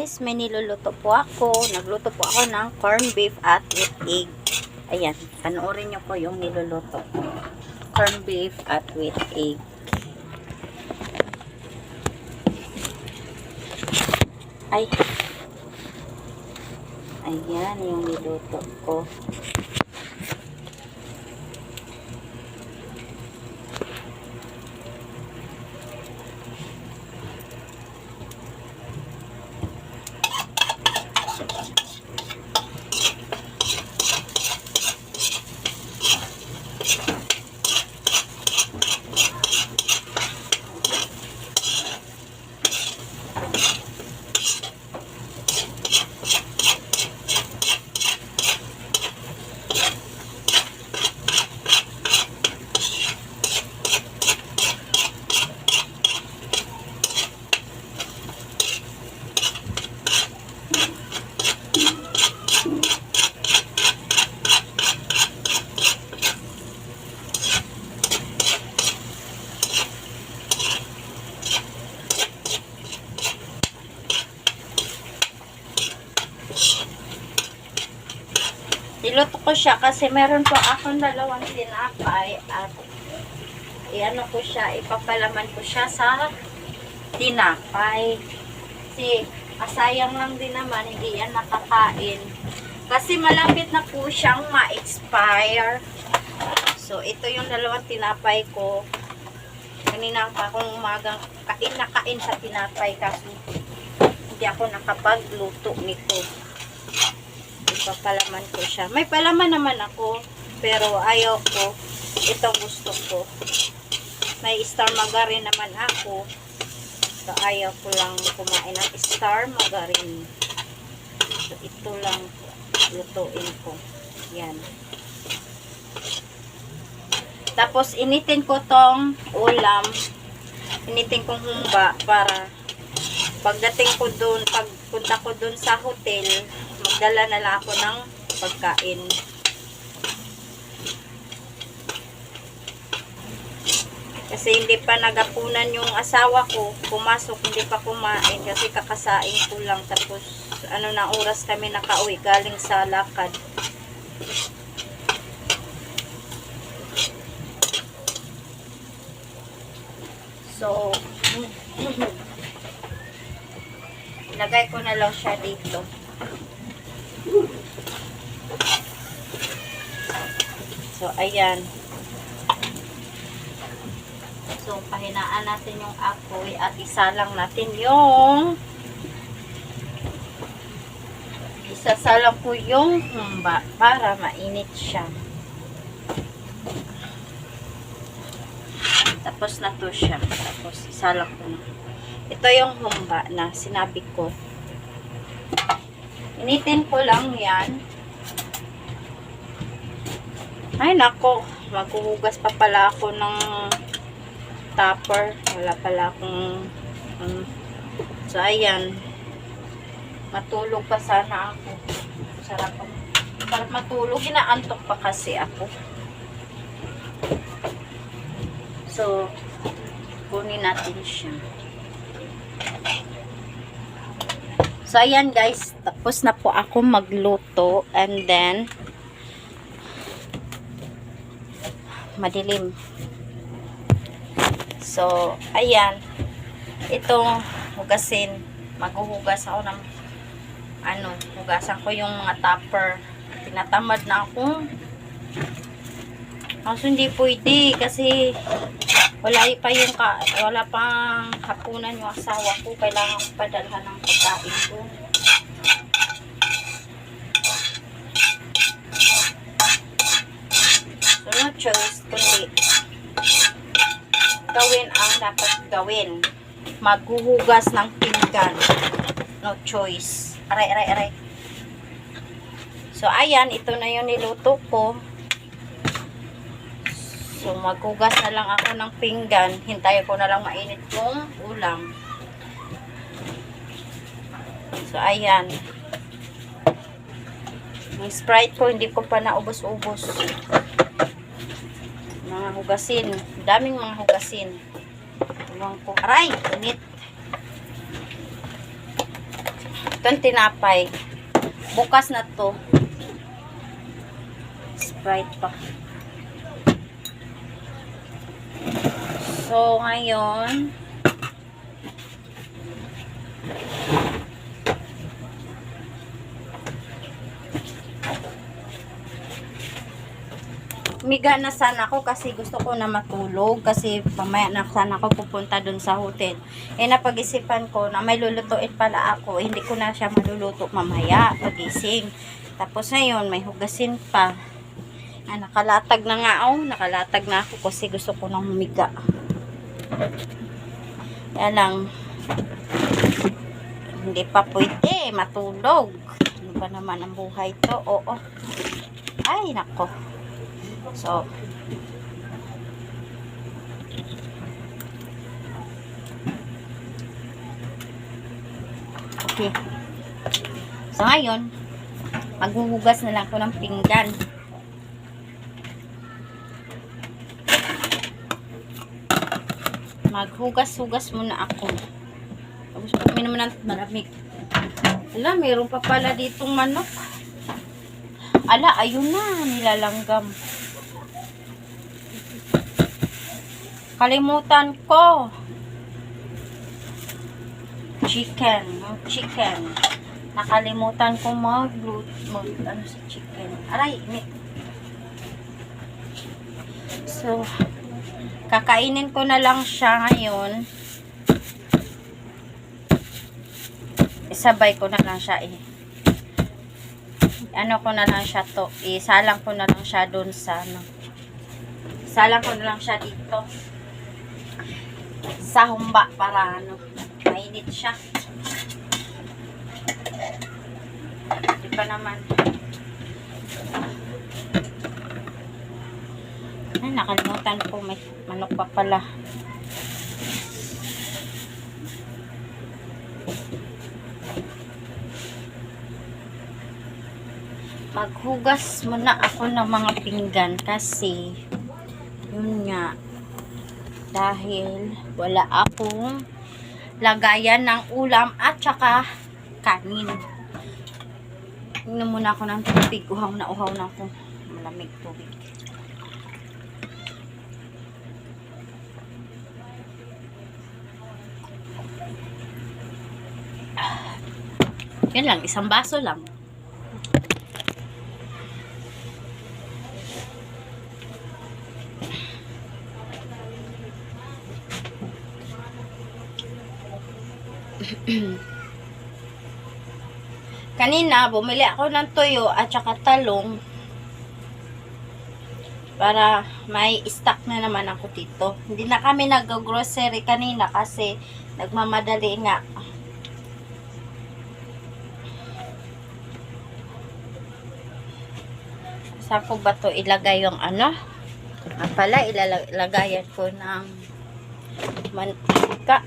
guys, may niluluto po ako. Nagluto po ako ng corned beef at with egg. Ayan, panoorin nyo po yung niluluto. Corned beef at with egg. Ay. Ayan yung niluto ko. Niluto ko siya kasi meron po akong dalawang tinapay at iano ko siya, ipapalaman ko siya sa tinapay. Kasi asayang lang din naman, hindi yan nakakain. Kasi malapit na po siyang ma-expire. So, ito yung dalawang tinapay ko. Kanina pa akong umagang kain na kain sa tinapay kasi hindi ako nakapagluto nito ipapalaman ko siya. May palaman naman ako, pero ayaw ko. Ito gusto ko. May star margarine naman ako. So, ayaw ko lang kumain ng star margarine. So, ito lang lutuin ko. Yan. Tapos, initin ko tong ulam. Initin kong humba para pagdating ko doon, pagpunta ko doon sa hotel, magdala na lang ako ng pagkain. Kasi hindi pa nagapunan yung asawa ko, pumasok, hindi pa kumain kasi kakasain ko lang. Tapos, ano na oras kami nakauwi, galing sa lakad. So, Lagay ko na lang siya dito. So, ayan. So, pahinaan natin yung apoy at isa lang natin yung isasalang ko yung humba para mainit siya. Tapos na to siya. Tapos isalang ko na. Ito yung humba na sinabi ko. Initin ko lang yan. Ay, nako. Maghuhugas pa pala ako ng topper. Wala pala akong... Um, so, ayan. Matulog pa sana ako. Sarap ako. Sarap matulog. Inaantok pa kasi ako. So, kunin natin siya. So, ayan guys. Tapos na po ako magluto. And then, madilim. So, ayan. Itong hugasin. Maghuhugas ako ng ano, hugasan ko yung mga topper. Tinatamad na ako. Kaso hindi pwede kasi wala pa yung ka, wala pang hapunan yung asawa ko. Kailangan ko padalhan ng pagkain ko. Choice, kundi gawin ang dapat gawin. Maghuhugas ng pinggan. No choice. Aray, aray, aray. So, ayan, ito na yung niluto ko. So, maghugas na lang ako ng pinggan. Hintayin ko na lang mainit yung ulam. So, ayan. Yung Sprite ko, hindi ko pa naubos-ubos. Mga hugasin. Daming mga hugasin. Ko. Aray! Init. Itong tinapay. Bukas na to. Sprite pa. So, ngayon, miga na sana ako kasi gusto ko na matulog kasi mamaya na sana ako pupunta dun sa hotel. Eh napag-isipan ko na may lulutuin pala ako, hindi ko na siya maluluto mamaya pagising. Tapos ngayon may hugasin pa. Ah, nakalatag na nga oh, nakalatag na ako kasi gusto ko nang humiga. Kaya lang hindi pa pwede matulog. Ano ba naman ang buhay to? Oo. Ay, nako. So, okay. So, ngayon, maghuhugas na lang ko ng pinggan. Maghugas-hugas muna ako. Tapos, uminom ng malamig. Ala, mayroon pa pala ditong manok. Ala, ayun na, nilalanggam. Kalimutan ko. Chicken. Chicken. Nakalimutan ko mag, mag ano sa chicken. Aray, init. So, kakainin ko na lang siya ngayon. Isabay ko na lang siya eh. Ano ko na lang siya to. Isalang ko na lang siya dun sa ano. Isalang ko na lang siya dito sa humba para ano, mainit siya. Di pa naman. Ay, nakalimutan ko. May manok pa pala. Maghugas muna ako ng mga pinggan kasi yun nga dahil wala akong lagayan ng ulam at saka kanin. Inom muna ako ng tubig. Uhaw na uhaw na ako. Malamig tubig. Yan lang, isang baso lang. Kanina, bumili ako ng tuyo at saka talong para may stock na naman ako dito. Hindi na kami nag-grocery kanina kasi nagmamadali nga. Saan ko ba to ilagay yung ano? Ah, pala, ilalagayan ko ng mantika.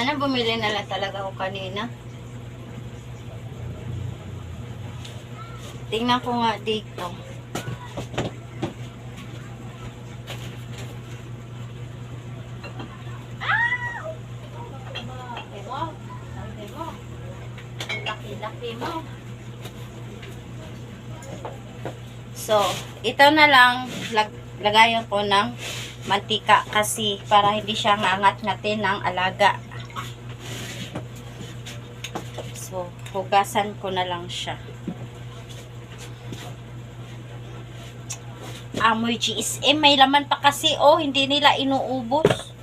Sana bumili na lang talaga ako kanina. Tingnan ko nga dito. So, ito na lang lag lagayan ko ng mantika kasi para hindi siya ngangat-ngatin ng alaga. So, hugasan ko na lang siya. Amoy GSM. May laman pa kasi, oh. Hindi nila inuubos.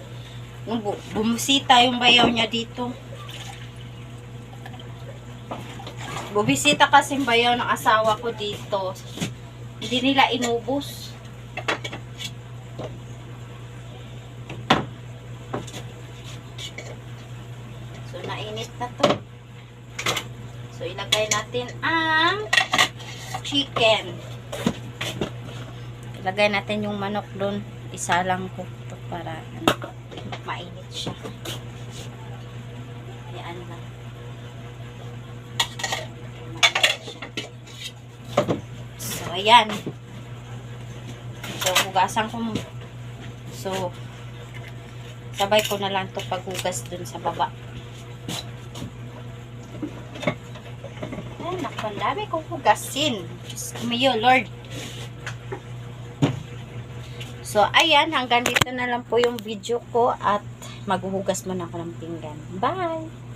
Bumusita yung bayaw niya dito. Bubisita kasi yung bayaw ng asawa ko dito. Hindi nila inubos. So, nainit na to. So, ilagay natin ang chicken. Ilagay natin yung manok doon. Isa lang ko to para ano, mainit siya. Yan lang. So, ayan. So, hugasan ko. So, sabay ko na lang to paghugas dun sa baba. Ay, naku, ang dami kong hugasin. Diyos ko mayo, Lord. So, ayan, hanggang dito na lang po yung video ko at maghuhugas muna ako ng pinggan. Bye!